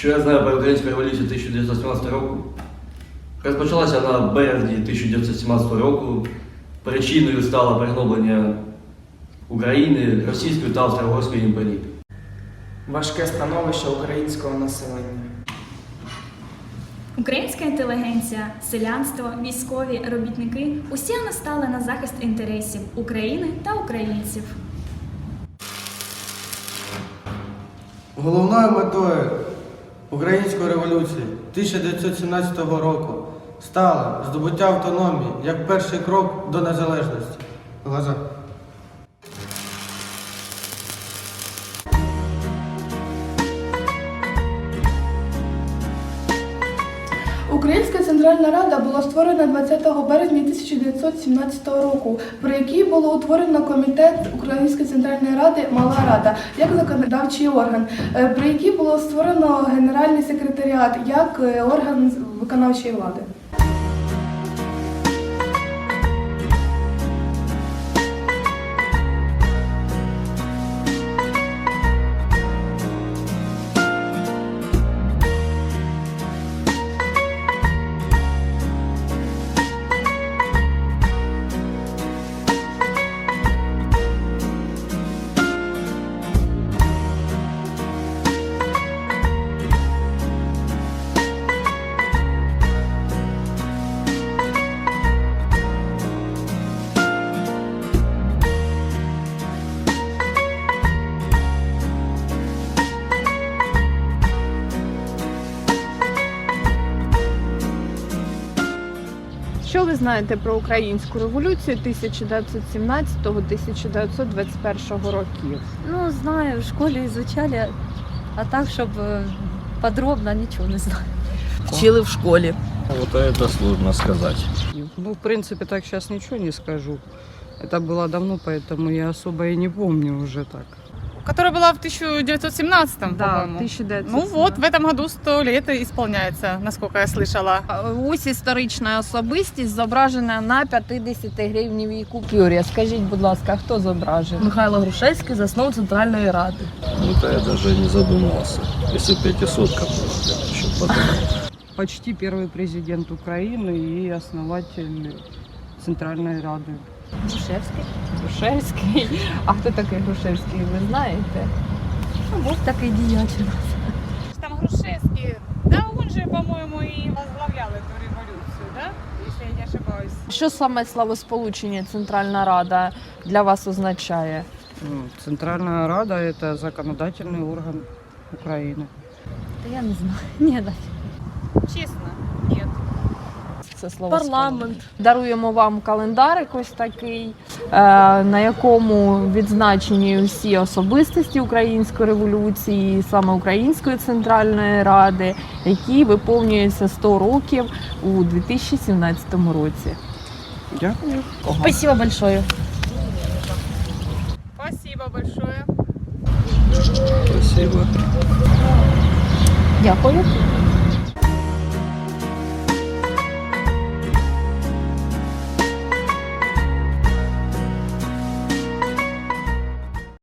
Що я знаю про українську революцію 1917 року? Розпочалася вона в березні 1917 року. Причиною стало пригноблення України Російської та Австро-Угорської імперії. Важке становище українського населення. Українська інтелігенція, селянство, військові, робітники усі вони стали на захист інтересів України та українців. Головною метою Української революції 1917 року стало здобуття автономії як перший крок до незалежності. Глаза. Українська Центральна Рада була створена 20 березня 1917 року, при якій було утворено комітет Української Центральної Ради Мала Рада як законодавчий орган, е, при якій було створено Генеральний секретаріат як е, орган виконавчої влади. Що ви знаєте про українську революцію 1917-1921 років? Ну, знаю, в школі изучали, а так, чтобы подробно ничего не знаю. Вчили в школе. Вот это сложно сказать. Ну, в принципе, так сейчас ничего не скажу. Это было давно, поэтому я особо и не помню уже так. Которая была в 1917 Да, по-моему. 1917. Ну вот, в этом году 100 лет исполняется, насколько я слышала. Ось історична особистість зображена на 50 гривнівій купюрі. Скажіть, будь ласка, хто зображений? Михайло Грушевський заснув Центральної Ради. Ну, это я даже не задумывался. Если пятисотка была, я еще подумал. Почти первый президент Украины и основатель Центральной Рады. Грушевский. Грушевський. А хто такий Грушевський, ви знаєте? Ну, був такий діяч. у нас. Там Грушевский, да он же, по-моему, и возглавлял эту революцию, да? Если я не ошибаюсь. Що саме словосполучення Центральна Рада для вас означає? Ну, Центральная Рада – это законодательный орган Украины. Та я не знаю. Ні, да. Честно, нет. Це слово Даруємо вам календарик ось такий, е, на якому відзначені всі особистості української революції, саме Української центральної ради, які виповнюються 100 років у 2017 році. Дякую. Спасибо большое. Спасибо большое. Спасибо. Дякую.